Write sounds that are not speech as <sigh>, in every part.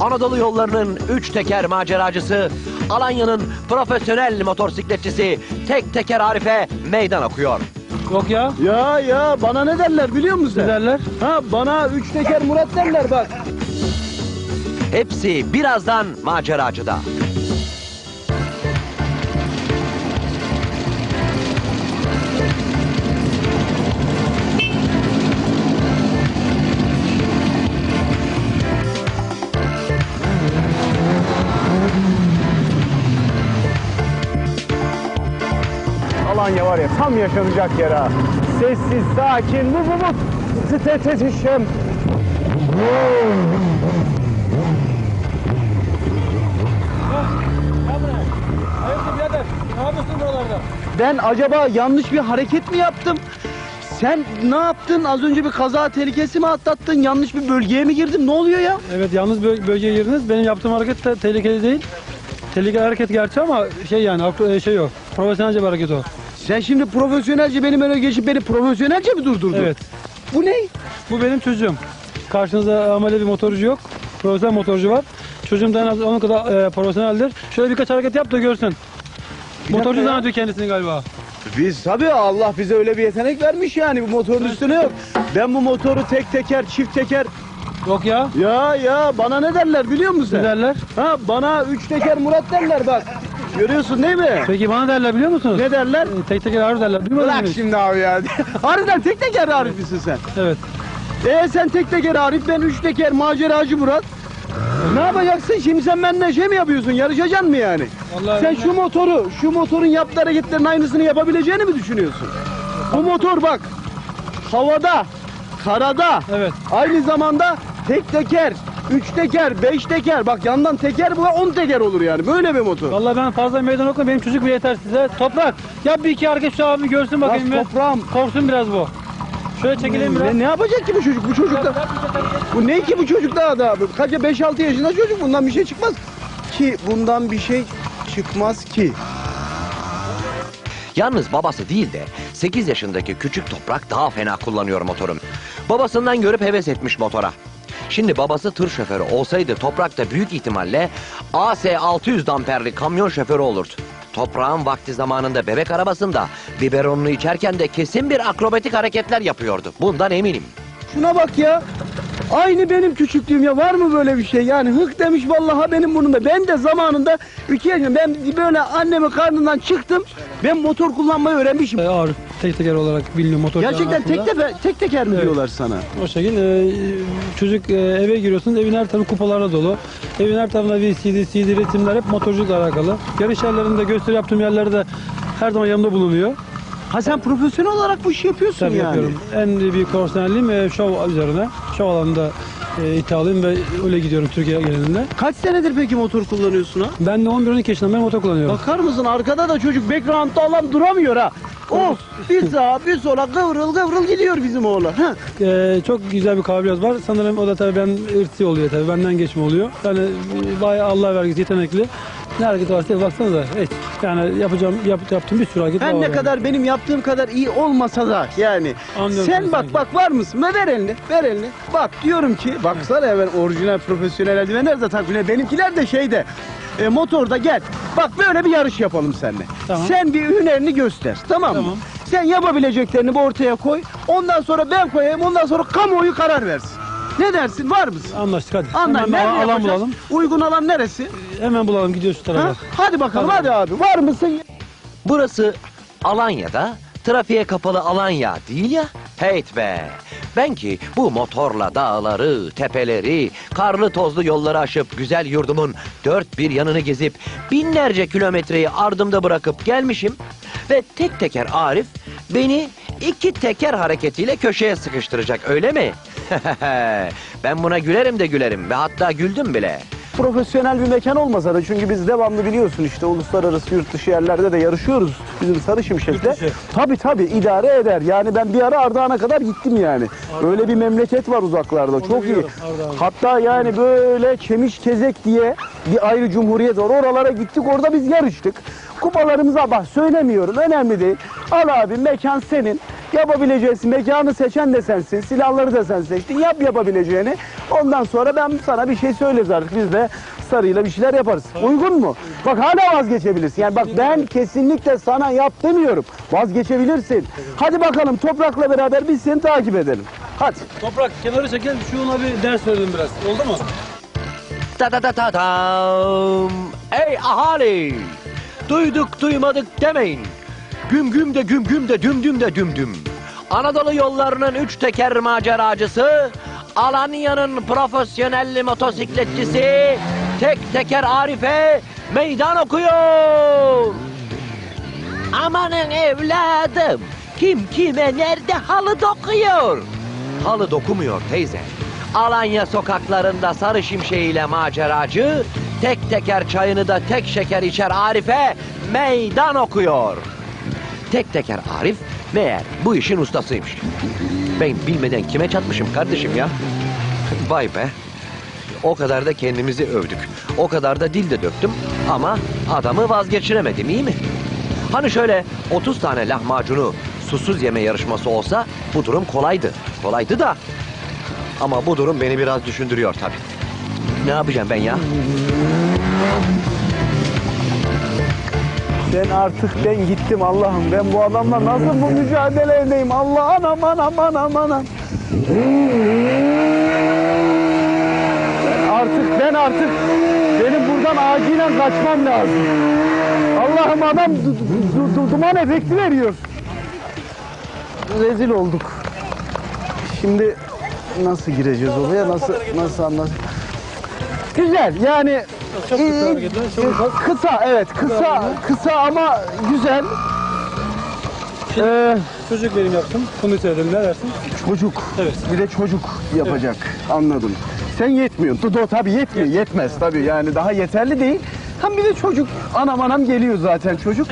Anadolu yollarının üç teker maceracısı, Alanya'nın profesyonel motosikletçisi tek teker Arif'e meydan okuyor. Yok ya. Ya ya bana ne derler biliyor musun? Ne derler? Ha bana üç teker Murat derler bak. Hepsi birazdan maceracıda. Alanya var ya tam yaşanacak yer ha. Sessiz, sakin, bu bu bu. Titretişim. Hayırdır birader? Ne yapıyorsun buralarda? Ben acaba yanlış bir hareket mi yaptım? Sen ne yaptın? Az önce bir kaza tehlikesi mi atlattın? Yanlış bir bölgeye mi girdin? Ne oluyor ya? Evet yalnız böl- bölgeye girdiniz. Benim yaptığım hareket de tehlikeli değil. Tehlikeli hareket gerçi ama şey yani e, şey yok. Profesyonelce bir hareket o. Sen şimdi profesyonelce benim öne geçip beni profesyonelce mi durdurdun? Evet. Bu ne? Bu benim çocuğum. Karşınızda amele bir motorcu yok. Profesyonel motorcu var. Çocuğum da en az onun kadar e, profesyoneldir. Şöyle birkaç hareket yap da görsün. Motorcu zannediyor kendisini galiba. Biz tabii Allah bize öyle bir yetenek vermiş yani bu motorun üstüne yok. Ben bu motoru tek teker, çift teker Yok ya. ya ya bana ne derler biliyor musun? Ne derler? Ha bana üç teker Murat derler bak. Görüyorsun değil mi? Peki bana derler biliyor musunuz? Ne derler? E, Tek teker ağır derler. Duymadın mı Bırak hiç? şimdi abi ya. <laughs> Harbiden tek teker Arif misin sen? Evet. Ee sen tek teker Arif ben üç teker maceracı Murat. Ne yapacaksın şimdi sen benimle şey mi yapıyorsun yarışacaksın mı yani? Vallahi sen şu motoru şu motorun yaptığı hareketlerin aynısını yapabileceğini mi düşünüyorsun? Bu motor bak havada karada Evet. aynı zamanda tek teker üç teker beş teker bak yandan teker bu on teker olur yani böyle bir motor. Vallahi ben fazla meydan okuma. Benim çocuk bir yeter size. Toprak. Yap bir iki hareket şu abimi görsün bakayım. Bak bir. toprağım. Korksun biraz bu. Şöyle çekelim biraz. Ne, ne yapacak ki bu çocuk? Bu çocuk da... Bu ne ki bu çocuk daha da? Kaça 5-6 yaşında çocuk bundan bir şey çıkmaz. Ki bundan bir şey çıkmaz ki. Yalnız babası değil de 8 yaşındaki küçük toprak daha fena kullanıyor motorum. Babasından görüp heves etmiş motora. Şimdi babası tır şoförü olsaydı toprak da büyük ihtimalle AS 600 damperli kamyon şoförü olurdu. Toprağın vakti zamanında bebek arabasında biberonunu içerken de kesin bir akrobatik hareketler yapıyordu. Bundan eminim. Şuna bak ya. Aynı benim küçüklüğüm ya var mı böyle bir şey yani hık demiş vallahi benim burnumda. Ben de zamanında 2 yaşında ben böyle annemin karnından çıktım. Ben motor kullanmayı öğrenmişim. Ağır tek teker olarak biliniyor motor. Gerçekten tek, teker, tek teker mi Evet. diyorlar sana? O şekilde e, çocuk e, eve giriyorsunuz evin her tarafı kupalarla dolu. Evin her tarafında VCD, CD resimler hep motorculukla alakalı. Yarış yerlerinde gösteri yaptığım yerlerde her zaman yanımda bulunuyor. Ha sen profesyonel olarak bu işi yapıyorsun Tabii yani. yapıyorum. En büyük profesyonelliğim e, şov üzerine. Şov alanında e, iddialıyım ve öyle gidiyorum Türkiye genelinde. Kaç senedir peki motor kullanıyorsun ha? Ben de 11-12 yaşından beri motor kullanıyorum. Bakar mısın arkada da çocuk background'da alan duramıyor ha. Of bir sağa bir sola kıvrıl kıvrıl gidiyor bizim oğlan. Ha. Ee, çok güzel bir kabiliyet var. Sanırım o da tabii ben ırsi oluyor tabii. Benden geçme oluyor. Yani e, bayağı Allah vergisi yetenekli. Ne hareket varsa baksanıza hiç. Yani yapacağım yap, yaptığım bir sürü hareket Ben var. ne yani. kadar benim yaptığım kadar iyi olmasa da yani. Anlıyorum Sen bak sanki. bak var mısın? Ver, ver elini ver elini. Bak diyorum ki baksana ben orijinal profesyonel eldivenler de takviye. Benimkiler de şeyde e, motorda gel. Bak böyle bir yarış yapalım seninle. Tamam. Sen bir hünerini göster tamam mı? Tamam. Sen yapabileceklerini bu ortaya koy. Ondan sonra ben koyayım. Ondan sonra kamuoyu karar versin. Ne dersin? Var mısın? Anlaştık hadi. Anla. Hemen Nerede alan, yapacağız? bulalım. Uygun alan neresi? Hemen bulalım gidiyoruz şu Ha? tarafa. Hadi bakalım Hadi. hadi abi. Var mısın? Burası Alanya'da trafiğe kapalı Alanya değil ya. Heyt be. Ben ki bu motorla dağları, tepeleri, karlı tozlu yolları aşıp güzel yurdumun dört bir yanını gezip binlerce kilometreyi ardımda bırakıp gelmişim. Ve tek teker Arif beni iki teker hareketiyle köşeye sıkıştıracak öyle mi? <laughs> ben buna gülerim de gülerim ve hatta güldüm bile. profesyonel bir mekan olmasa da çünkü biz devamlı biliyorsun işte uluslararası yurt dışı yerlerde de yarışıyoruz bizim Sarı dışı. Tabii tabii idare eder. Yani ben bir ara Ardahan'a kadar gittim yani. Öyle bir memleket var uzaklarda. Çok iyi. Ardahan. Hatta yani böyle Çemiş Kezek diye bir ayrı cumhuriyet var. Oralara gittik orada biz yarıştık. Kupalarımıza bak söylemiyorum önemli değil. Al abi mekan senin. Yapabileceğisin. Mekanı seçen de sensin. Silahları da sen seçtin. Yap yapabileceğini. Ondan sonra ben sana bir şey söyleriz artık. Biz de sarıyla bir şeyler yaparız. Uygun mu? Bak hala vazgeçebilirsin. Yani bak ben kesinlikle sana yap demiyorum. Vazgeçebilirsin. Hadi bakalım toprakla beraber biz seni takip edelim. Hadi. Toprak kenara çekelim şu ona bir ders verelim biraz. Oldu mu? Ta ta ta ta tam. Ey ahali! Duyduk duymadık demeyin. Güm güm de güm güm de düm düm de düm düm. Anadolu yollarının üç teker maceracısı, Alanya'nın profesyonelli motosikletçisi, tek teker Arife meydan okuyor. Amanın evladım, kim kime nerede halı dokuyor? Halı dokumuyor teyze. Alanya sokaklarında sarı şimşeğiyle maceracı, tek teker çayını da tek şeker içer Arife meydan okuyor. Tek teker Arif meğer bu işin ustasıymış. Ben bilmeden kime çatmışım kardeşim ya? <laughs> Vay be. O kadar da kendimizi övdük. O kadar da dil de döktüm ama adamı vazgeçiremedim iyi mi? Hani şöyle 30 tane lahmacunu susuz yeme yarışması olsa bu durum kolaydı. Kolaydı da. Ama bu durum beni biraz düşündürüyor tabii. Ne yapacağım ben ya? Ben artık ben gittim Allah'ım. Ben bu adamla nasıl bu mücadele edeyim? Allah anam anam anam anam. Artık ben artık benim buradan acilen kaçmam lazım. Allah'ım adam du- du- du- duman efekti veriyor. Rezil olduk. Şimdi nasıl gireceğiz oraya? Nasıl nasıl anlat? Güzel yani Çok hareketler, çabuk bak. kısa evet kısa kısa ama güzel. Ee, Çocuk benim yaptım. Bunu söyledim ne dersin? çocuk. Evet. Bir de çocuk yapacak. Anladım. Sen yetmiyorsun. Dudu tabii yetmiyor. Yetmez tabii yani daha yeterli değil. Hem bir de çocuk anam anam geliyor zaten çocuk.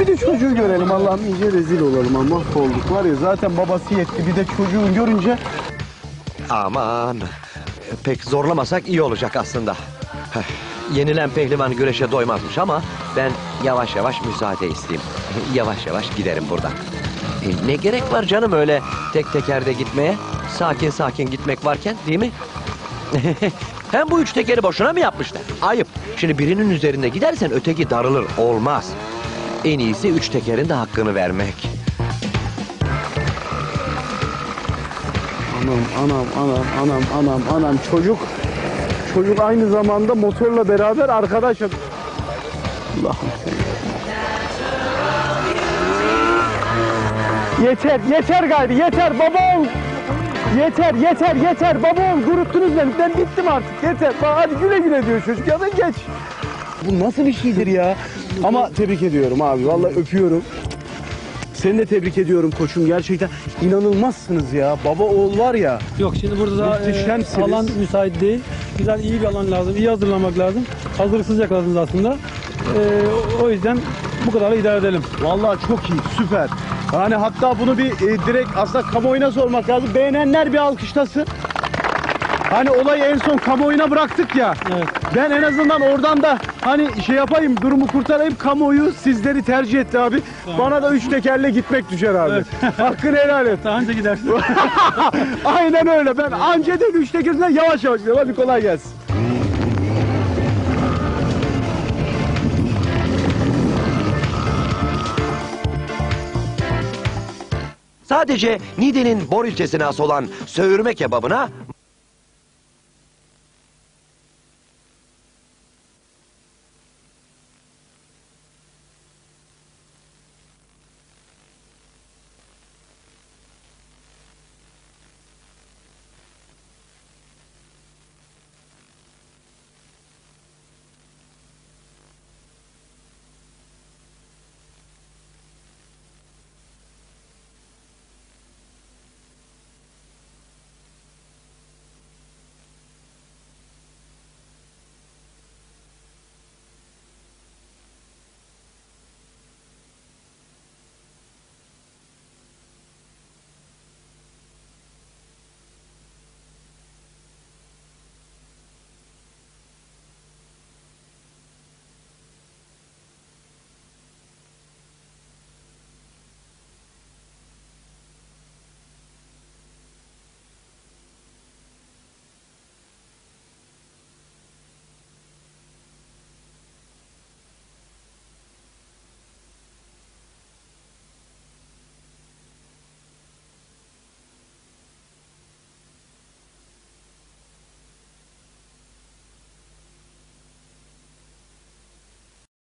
Bir de çocuğu görelim Allah'ım iyice rezil olalım ama mahvolduk var ya zaten babası yetti bir de çocuğu görünce Aman. Pek zorlamasak iyi olacak aslında. Yenilen pehlivan güreşe doymazmış ama ben yavaş yavaş müsaade isteyeyim. <laughs> yavaş yavaş giderim buradan. E, ne gerek var canım öyle tek tekerde gitmeye? Sakin sakin gitmek varken değil mi? <laughs> Hem bu üç tekeri boşuna mı yapmışlar? Ayıp. Şimdi birinin üzerinde gidersen öteki darılır. Olmaz. En iyisi üç tekerin de hakkını vermek. Anam anam anam anam anam anam çocuk çocuk aynı zamanda motorla beraber arkadaş Allah'ım. Yeter yeter gayri yeter baba ol. Yeter yeter yeter baba ol duruttunuz beni ben bittim artık yeter Bak, hadi güle güle diyor çocuk ya da geç. Bu nasıl bir şeydir ya? Ama tebrik ediyorum abi vallahi öpüyorum. Seni de tebrik ediyorum koçum gerçekten inanılmazsınız ya. Baba oğul var ya. Yok şimdi burada da e, Muhteşemsiniz. alan müsait değil. Güzel iyi bir alan lazım. iyi hazırlanmak lazım. Hazırlıksız yakaladınız aslında. E, o yüzden bu kadar idare edelim. Vallahi çok iyi süper. Yani hatta bunu bir e, direkt aslında kamuoyuna sormak lazım. Beğenenler bir alkışlasın. Hani olayı en son kamuoyuna bıraktık ya. Evet. Ben en azından oradan da hani şey yapayım durumu kurtarayım kamuoyu sizleri tercih etti abi. Bana da üç tekerle gitmek düşer abi. Evet. <laughs> Hakkını helal et. Önce gidersin. <laughs> Aynen öyle. Ben anca değil üç tekerle yavaş yavaş gidiyorum. Hadi kolay gelsin. Sadece Nide'nin bor ilçesine has olan söğürme kebabına